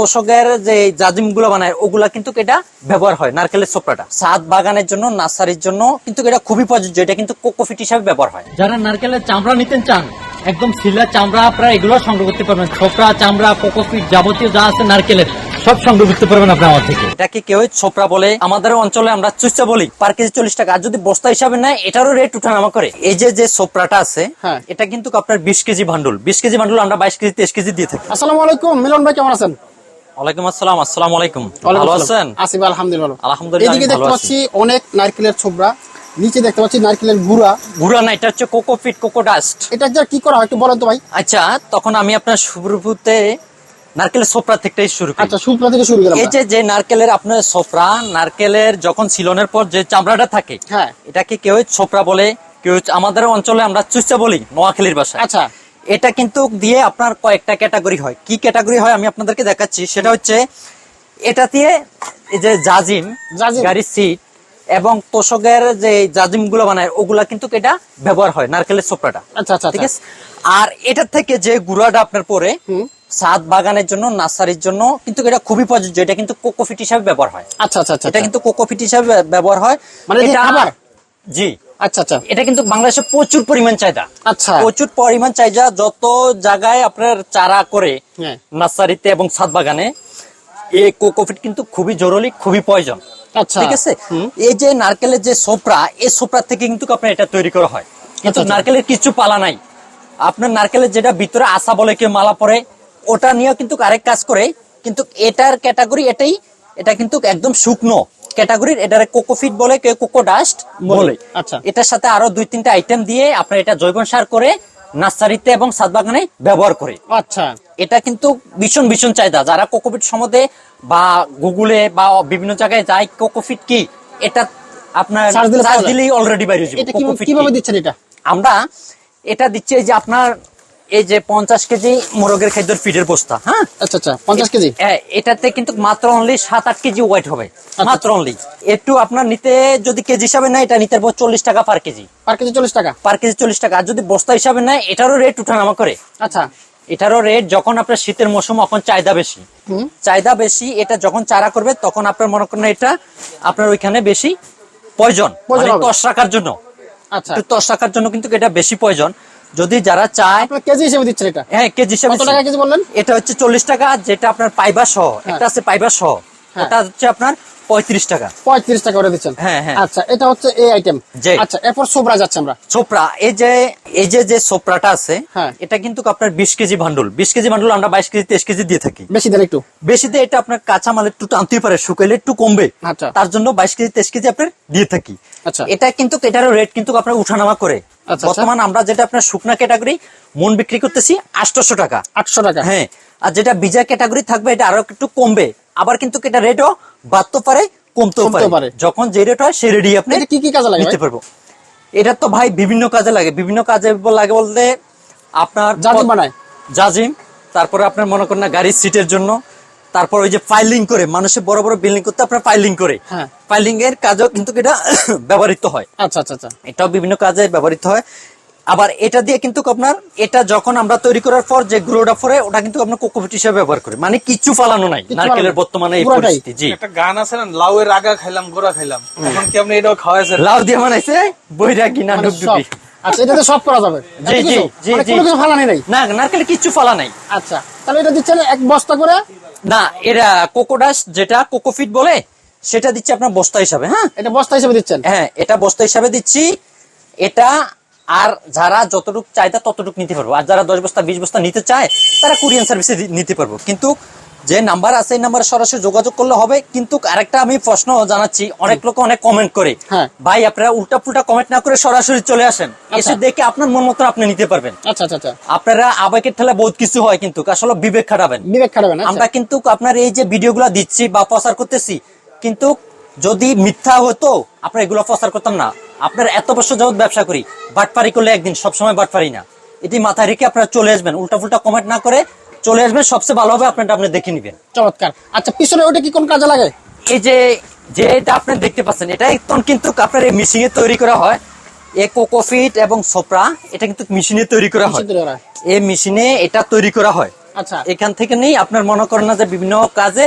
তোষকের যে জাজিমগুলো বানায় ওগুলা কিন্তু এটা ব্যবহার হয় নারকেলের সোপড়াটা সাত বাগানের জন্য নার্সারির জন্য কিন্তু এটা খুবই প্রযোজ্য এটা কিন্তু কোকোফিট হিসাবে ব্যবহার হয়। যারা নারকেলের চামড়া নিতে চান একদম সিলা চামড়া আপনারা এগুলো সংগ্রহ করতে পারবেন। ছোকরা চামড়া কোকোপিট যাবতীয় যা আছে নারকেলের সব সংগ্রহ করতে পারবেন আপনি আমার থেকে। এটাকে কেউ ছোপড়া বলে? আমাদের অঞ্চলে আমরা চুচা বলি পার কেজি চল্লিশ টাকা। আর যদি বস্তা হিসাবে নেয় এটারও রেট উঠানামা করে। এই যে যে সোপড়াটা আছে হ্যাঁ। এটা কিন্তু আপনার বিশ কেজি ভান্ডুল বিশ কেজি ভান্ডুল আমরা বাইশ কেজি তেইশ কেজি দিয়ে থাকি। আসসালামু আলাইকুম মিলন ভাই কেমন আছেন? ওয়ালাইকুম আসসালাম আসসালাম আলাইকুম। ভালো আছেন? আছি ভাই, আলহামদুলিল্লাহ আলহামদুলিল্লাহ, এদিকে দেখতে পাচ্ছি অনেক নারকেলের ছোবরা নিচে দেখতে পাচ্ছি নারকেলের গুড়া। গুড়া না এটা হচ্ছে কোকোফিট কোকো ডাস্ট। এটা যা কি করা হয় একটু বলেন তো ভাই। আচ্ছা তখন আমি আপনার শুরুতে নারকেলের সোপড়া থেকেই শুরু করি। আচ্ছা সুপ্রা থেকে শুরু করলাম। এই যে যে নারকেলের আপনার সোপড়া নারকেলের যখন সিলনের পর যে চামড়াটা থাকে হ্যাঁ। এটাকে কেউ সোপড়া বলে কেউ আমাদের অঞ্চলে আমরা চুচা বলি নোয়াখালীর ভাষায়। আচ্ছা। এটা কিন্তু দিয়ে আপনার কয়েকটা ক্যাটাগরি হয়। কি ক্যাটাগরি হয় আমি আপনাদেরকে দেখাচ্ছি? সেটা হচ্ছে এটা দিয়ে এই যে জাজিম। গাড়ির সিট এবং তোষকের যে জাজিমগুলো বানায় ওগুলা কিন্তু এটা ব্যবহার হয় নারকেলের সোপড়াটা আচ্ছা আচ্ছা ঠিক আছে? আর এটার থেকে যে গুড়াটা আপনার পরে। সাত বাগানের জন্য নার্সারির জন্য কিন্তু এটা খুবই প্রযোজ্য। এটা কিন্তু কোকোফিট হিসাবে ব্যবহার হয়। আচ্ছা আচ্ছা আচ্ছা এটা কিন্তু কোকোফিট হিসাবে ব্যবহার হয়। মানে এটা খাবার? জি। আচ্ছা আচ্ছা। এটা কিন্তু বাংলাদেশে প্রচুর পরিমাণ চাহিদা। আচ্ছা। প্রচুর পরিমাণ চাহিদা যত জায়গায় আপনার চারা করে হ্যাঁ। নার্সারিতে এবং ছাদ বাগানে এই কোকোফিট কিন্তু খুবই জরুরি খুবই প্রয়োজন। আচ্ছা। ঠিক আছে? এই যে নারকেলের যে সোপড়া এই সোপড়া থেকে কিন্তু আপনার এটা তৈরি করা হয়। কিন্তু আচ্ছা। নারকেলের কিছু পালা নাই। আপনার নারকেলের যেটা ভিতরে আসা বলে কেউ মালা পরে ওটা নিয়েও কিন্তু আরেক কাজ করে কিন্তু এটার ক্যাটাগরি এটাই এটা কিন্তু একদম শুকনো। ক্যাটাগরির এটারে কোকোফিট বলে কেউ কোকো ডাস্ট বলে। আচ্ছা। এটার সাথে আরও দুই তিনটা আইটেম দিয়ে আপনার এটা জৈব সার করে নার্সারিতে এবং ছাদ বাগানে ব্যবহার করে। আচ্ছা। এটা কিন্তু ভীষণ ভীষণ চাহিদা। যারা কোকোফিট সম্বন্ধে বা গুগলে বা বিভিন্ন জায়গায় যায় কোকোফিট কি? এটা আপনার সার্চ দিলেই অলরেডি বাইরে যাবে কীভাবে দিচ্ছেন এটা? আমরা এটা দিচ্ছি এই যে আপনার এই যে পঞ্চাশ কেজি মোরগের খাদ্যের ফিডের বস্তা হ্যাঁ? আচ্ছা আচ্ছা পঞ্চাশ কেজি? এ- এটাতে কিন্তু মাত্র অনলি সাত আট কেজি ওয়েট হবে। আচ্ছা। মাত্র অনলি একটু আপনার নিতে যদি কেজি হিসাবে নেয় এটা নিতে পারব চল্লিশ টাকা পার কেজি। পার কেজি চল্লিশ টাকা? পার কেজি চল্লিশ টাকা। আর যদি বস্তা হিসাবে নেয় এটারও রেট উঠানামা করে। আচ্ছা। এটারও রেট যখন আপনার শীতের মৌসুম এখন চাহিদা বেশি। হুম। চাহিদা বেশি এটা যখন চারা করবে তখন আপনার মনে করেন এটা আপনার ওইখানে বেশি প্রয়োজন মানে। তস রাখার জন্য। আচ্ছা। তস রাখার জন্য কিন্তু এটা বেশি প্রয়োজন যদি যারা চায় আপনার কেজি হিসেবে দিচ্ছেন এটা? হ্যাঁ কেজি হিসেবে কত টাকা কেজি বললেন? এটা হচ্ছে চল্লিশ টাকা যেটা আপনার পাইবা সহ। এটা একটা আছে পাইবা সহ। এটা ওটা হচ্ছে আপনার পঁয়ত্রিশ টাকা। পঁয়ত্রিশ টাকা করে দিচ্ছেন। হ্যাঁ, হ্যাঁ। আচ্ছা এটা হচ্ছে এই আইটেম আচ্ছা এরপর যাচ্ছে আমরা। এই যে এই যে যে আছে হ্যাঁ। এটা কিন্তু আপনার বিশ কেজি ভান্ডুল। বিশ কেজি ভান্ডুল আমরা বাইশ কেজি তেইশ কেজি দিয়ে থাকি। বেশি দেন একটু। বেশিতে এটা আপনার কাঁচা মাল একটু টানতে পারে শুকাইলে একটু কমবে। আচ্ছা। তার জন্য বাইশ কেজি তেইশ কেজি আপনার দিয়ে থাকি। আচ্ছা। এটা কিন্তু এটারও রেট কিন্তু আপনার উঠানামা করে। আচ্ছা। বর্তমান আমরা যেটা আপনার শুকনা ক্যাটাগরি মন বিক্রি করতেছি আটশোশো টাকা। আটশো টাকা। হ্যাঁ আর যেটা বিজা ক্যাটাগরি থাকবে এটা আরও একটু কমবে। আবার কিন্তু এটা রেটও বাড়তে পারে কমতেও পারে। যখন যে রেট হয় সেই রেটই আপনি কি কি কাজে লাগে নিতে পারব। এটা তো ভাই বিভিন্ন কাজে লাগে। বিভিন্ন কাজে লাগে বলতে আপনার জাজিম বানায়? জাজিম তারপরে আপনার মনে করেন না গাড়ির সিটের জন্য তারপর ওই যে ফাইলিং করে মানুষের বড় বড় বিল্ডিং করতে আপনার ফাইলিং করে। হ্যাঁ। ফাইলিং এর কাজেও কিন্তু এটা ব্যবহৃত হয়। আচ্ছা আচ্ছা আচ্ছা। এটাও বিভিন্ন কাজে ব্যবহৃত হয়। আবার এটা দিয়ে কিন্তু আপনার এটা যখন আমরা তৈরি করার পর যে গুঁড়োটা পরে ওটা কিন্তু আপনার কোকোপিট হিসেবে ব্যবহার করি। মানে কিছু ফালানো নাই নারকেলের বর্তমানে এই পরিস্থিতি জি। একটা গান আছে না লাউয়ের আগা খাইলাম গোড়া খাইলাম। এখন কি আপনি এটাও খাওয়াইছেন? লাউ দিয়ে বানাইছে বইরা কিনা মানে ডুবডুবি। আচ্ছা এটাতে সব করা যাবে? জি জি কিছু? জি মানে জি। কোনো কিছু ফালানি নাই? না নারকেলের কিছু ফালা নাই। আচ্ছা তাহলে এটা দিচ্ছেন এক বস্তা করে? না এরা কোকোডাস যেটা কোকোফিট বলে সেটা দিচ্ছি আপনার বস্তা হিসাবে হ্যাঁ? এটা বস্তা হিসাবে দিচ্ছেন? হ্যাঁ এটা বস্তা হিসাবে দিচ্ছি। এটা আর যারা যতটুকু চাহিদা ততটুকু নিতে পারব। আর যারা দশ বস্তা বিশ বস্তা নিতে চায় তারা কুরিয়ান সার্ভিসে নিতে পারব। কিন্তু যে নাম্বার আছে এই নাম্বারে সরাসরি যোগাযোগ করলে হবে। কিন্তু আরেকটা আমি প্রশ্ন জানাচ্ছি অনেক লোক অনেক কমেন্ট করে। হ্যাঁ। ভাই আপনারা উল্টা পুল্টা কমেন্ট না করে সরাসরি চলে আসেন। এসে দেখে আপনার মন মতন আপনি নিতে পারবেন। আচ্ছা আচ্ছা আচ্ছা। আপনারা আবেগের ঠেলা বহুত কিছু হয় কিন্তু আসলে বিবেক খাটাবেন। বিবেক খাটাবেন আচ্ছা। আমরা কিন্তু আপনার এই যে ভিডিওগুলো দিচ্ছি বা প্রচার করতেছি কিন্তু যদি মিথ্যা হতো আপনার এগুলো প্রচার করতাম না। আপনার এত বছর যাবত ব্যবসা করি বাটপারি করলে একদিন সবসময় বাটপারি না। এটি মাথায় রেখে আপনারা চলে আসবেন। উল্টা ফুল্টা কমেন্ট না করে চলে আসবেন সবচেয়ে ভালো হবে আপনারটা আপনি দেখে নিবেন। চমৎকার। আচ্ছা পিছনে ওটা কি কোন কাজে লাগে? এই যে যে এটা আপনি দেখতে পাচ্ছেন এটা একদম কিন্তু আপনার এই মেশিনে তৈরি করা হয়। এ কোকোফিট এবং সোপ্রা এটা কিন্তু মেশিনে তৈরি করা হয়। এই মেশিনে এটা তৈরি করা হয়। আচ্ছা। এখান থেকে নেই আপনার মনে করেন না যে বিভিন্ন কাজে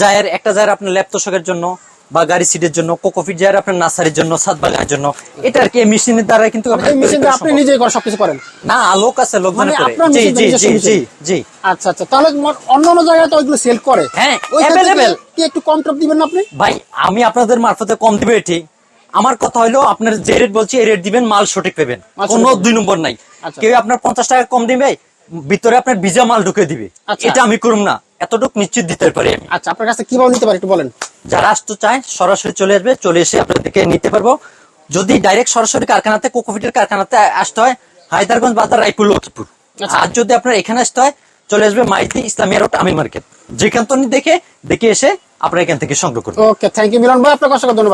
জায়ের একটা জায়ের আপনার ল্যাপটপের জন্য বা গাড়ি সিটের জন্য কোকোফিট জায়ের আপনার নার্সারির জন্য সাত বাগানের জন্য এটা আর কি মেশিনের দ্বারা কিন্তু আপনি করে সবকিছু করেন? না লোক আছে লোকজনে মানে জি জি জি জি জি। আচ্ছা আচ্ছা তাহলে অন্য অন্য জায়গায় তো ওইগুলো সেল করে। হ্যাঁ, available। কি একটু কম টপ দিবেন আপনি? ভাই আমি আপনাদের মারফতে কম দিবে ঠিক আমার কথা হলো আপনার যে রেট বলছি এই রেট দিবেন মাল সঠিক পাবেন। কোনো দুই নম্বর নাই। আচ্ছা। কেউ আপনার পঞ্চাশ টাকা কম দিবে ভিতরে আপনার ভিজা মাল ঢুকে দিবে। আচ্ছা। এটা আমি করুম না। এতটুকু নিশ্চিত দিতে পারি আচ্ছা আপনার কাছে কীভাবে নিতে পারি একটু বলেন। যারা আসতে চায় সরাসরি চলে আসবে চলে এসে আপনাদেরকে নিতে পারব। যদি ডাইরেক্ট সরাসরি কারখানাতে কোকোফিটের কারখানাতে আসতে হয় হায়দারগঞ্জ বাজার রায়পুর লক্ষ্মীপুর। আচ্ছা। আর যদি আপনার এখানে আসতে হয় চলে আসবে মাইতি ইসলামিয়া রোড আমি মার্কেট। যেখান থেকে দেখে দেখে এসে আপনার এখান থেকে সংগ্রহ করবেন। ওকে থ্যাংক ইউ মিলন ভাই আপনাকে অসংখ্য ধন্যবাদ।